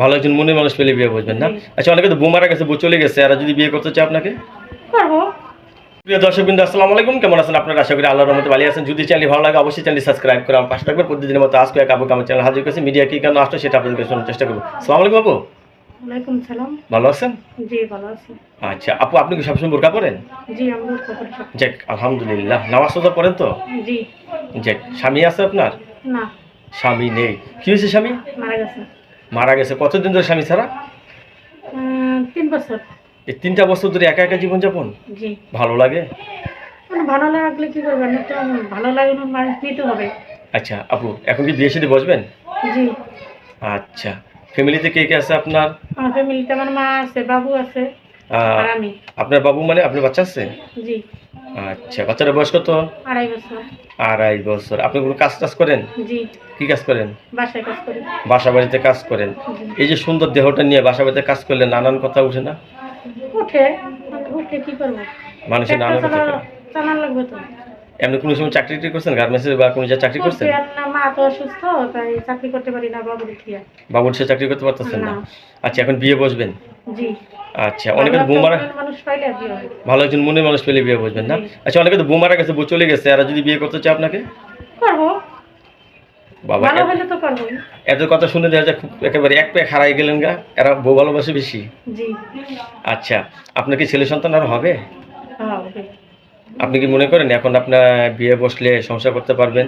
ভালো একজন মনের মানুষ পেলে বিয়ে বুঝবেন না? আচ্ছা অনেকে তো বউ মারা গেছে বউ চলে গেছে আর যদি বিয়ে করতে চায় আপনাকে? করব। প্রিয় দর্শক বিন্দু আসসালামু আলাইকুম। কেমন আছেন আপনারা? আশা করি আল্লাহর রহমতে ভালো আছেন। যদি চ্যানেল ভালো লাগে অবশ্যই চ্যানেল সাবস্ক্রাইব করে আমার পাশে থাকবেন। প্রতিদিনের মতো আজকে এক আপুকে আমার চ্যানেল হাজির করেছি। মিডিয়া কি কেন আসলো সেটা আপনাদেরকে শোনার চেষ্টা করব। আসসালামু আলাইকুম আপু। ওয়ালাইকুম সালাম। ভালো আছেন? জি ভালো আছি। আচ্ছা আপু আপনি কি সবসময় বোরকা পরেন? জি আমরা খবর সব। যাক আলহামদুলিল্লাহ। নামাজ তো পড়েন তো? জি। যাক স্বামী আছে আপনার? না। স্বামী নেই। কি হয়েছে স্বামী? মারা গেছে। মারা গেছে। কতদিন ধরে স্বামী ছাড়া? তিন বছর। এই তিনটা বছর ধরে একা একা জীবনযাপন? জি। ভালো লাগে? ভালো লাগলে কি করবেন? ভালো লাগে মানুষ নিতে হবে। আচ্ছা আপু এখন কি বিয়ে সাথে বসবেন? জি। আচ্ছা ফ্যামিলিতে কে কে আছে আপনার? আমার ফ্যামিলিতে আমার মা আছে বাবু আছে। আপনার বাবু মানে আপনার বাচ্চা আছে? জি। আচ্ছা বাচ্চার বয়স কত? আড়াই বছর। আড়াই বছর। আপনি কোনো কাজ টাজ করেন? জি। কি কাজ করেন? বাসা বাড়িতে কাজ করেন। এই যে সুন্দর দেহটা নিয়ে বাসা বাড়িতে কাজ করলে নানান কথা উঠে না? উঠে উঠে কি করব? মানুষের নানান কথা চালান লাগবে তো। এমনি কোনো সময় চাকরি করছেন? গার্মেন্টসে বা কোনো চাকরি করছেন? না মা তো অসুস্থ তাই চাকরি করতে পারি না বাবুর থিয়া বাবুর সাথে চাকরি করতে পারতেছেন না। আচ্ছা এখন বিয়ে বসবেন? জি। আচ্ছা অনেকে তো ভালো একজন মনের মানুষ পেলে বিয়ে বুঝবেন না? আচ্ছা অনেকে তো বউ মারা গেছে চলে গেছে আর যদি বিয়ে করতে চায় আপনাকে? করব। বাবা ভালো এত- হলে তো এত কথা শুনে দেখা যায় খুব একেবারে এক পেয়ে হারাই গেলেন গা এরা বউ ভালোবাসে বেশি। আচ্ছা আপনার কি ছেলে সন্তান আর হ্যাঁ হবে। আপনি কি মনে করেন এখন আপনার বিয়ে বসলে সংসার করতে পারবেন?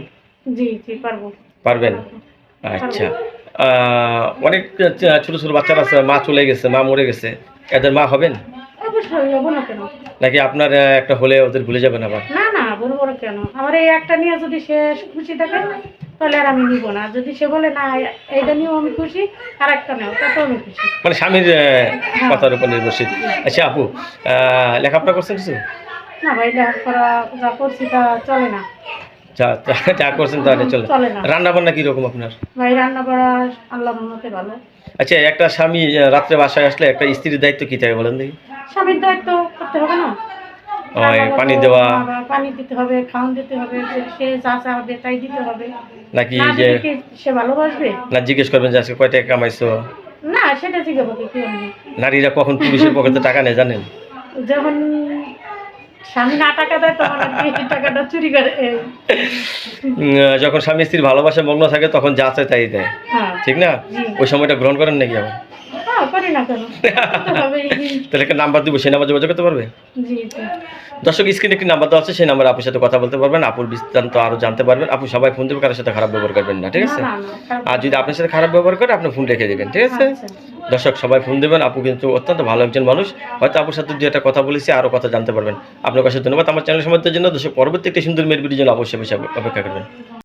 জি জি পারব। পারবেন? আচ্ছা। অনেক ছোট ছোট বাচ্চারা আছে মা চলে গেছে মা মরে গেছে। এদের মা হবেন? অবশ্যই হব না কেন? নাকি আপনার একটা হলে ওদের ভুলে যাবেন আবার? না না কেন? আমার এই একটা নিয়ে যদি সে খুশি থাকে তাহলে আর আমি নিব না। যদি সে বলে না এইটা নিয়েও আমি খুশি আর একটা নেও তাতেও আমি খুশি। মানে স্বামীর কথার উপর নির্ভরশীল। আচ্ছা আপু লেখাপড়া করছেন কিছু? না ভাই লেখাপড়া যা করছি তা চলে না। যা যা- যা করছেন তাহলে চলে। রান্না বান্না কীরকম আপনার? ভাই রান্না করা আল্লাহ মতে ভালো। আচ্ছা একটা স্বামী রাত্রে বাসায় আসলে একটা স্ত্রীর দায়িত্ব কি থাকে বলেন দেখি। স্বামীর দায়িত্ব করতে হবে না। পানি দেওয়া। পানি দিতে হবে খাওয়ান দিতে হবে সে যা চাবে তাই দিতে হবে। নাকি যে সে ভালোবাসবে? না জিজ্ঞেস করবেন যে আজকে কয় টাকা কামাইছো? না সেটা জিজ্ঞাসা নারীরা কখন পকেটে টাকা নেয় জানেন? যখন স্বামী না টাকা দেয় তখন টাকাটা চুরি করে যখন স্বামী স্ত্রীর ভালোবাসা মগ্ন থাকে তখন যা চায় তাই দেয়। হ্যাঁ। ঠিক না? ওই সময়টা গ্রহণ করেন নাকি আবার? করি না কেন? তাহলে একটা নাম্বার দিব সেই নাম্বার যোগাযোগ করতে পারবে? দর্শক স্ক্রিনে একটি নাম্বার দেওয়া আছে সেই নাম্বারে আপুর সাথে কথা বলতে পারবেন আপুর বিস্তারিত আরও জানতে পারবেন। আপু সবাই ফোন দেবে কারোর সাথে খারাপ ব্যবহার করবেন না ঠিক আছে? আর যদি আপনার সাথে খারাপ ব্যবহার করে আপনি ফোন রেখে দেবেন ঠিক আছে? আচ্ছা। দর্শক সবাই ফোন দেবেন আপু কিন্তু অত্যন্ত ভালো একজন মানুষ। হয়তো আপুর সাথে দু একটা কথা বলেছি আরও কথা জানতে পারবেন। আপনার কাছে ধন্যবাদ। আমার চ্যানেল সময়ের জন্য দর্শক পরবর্তী একটি সুন্দর মেয়ের ভিডিও জন্য অবশ্যই অপেক্ষা করবেন।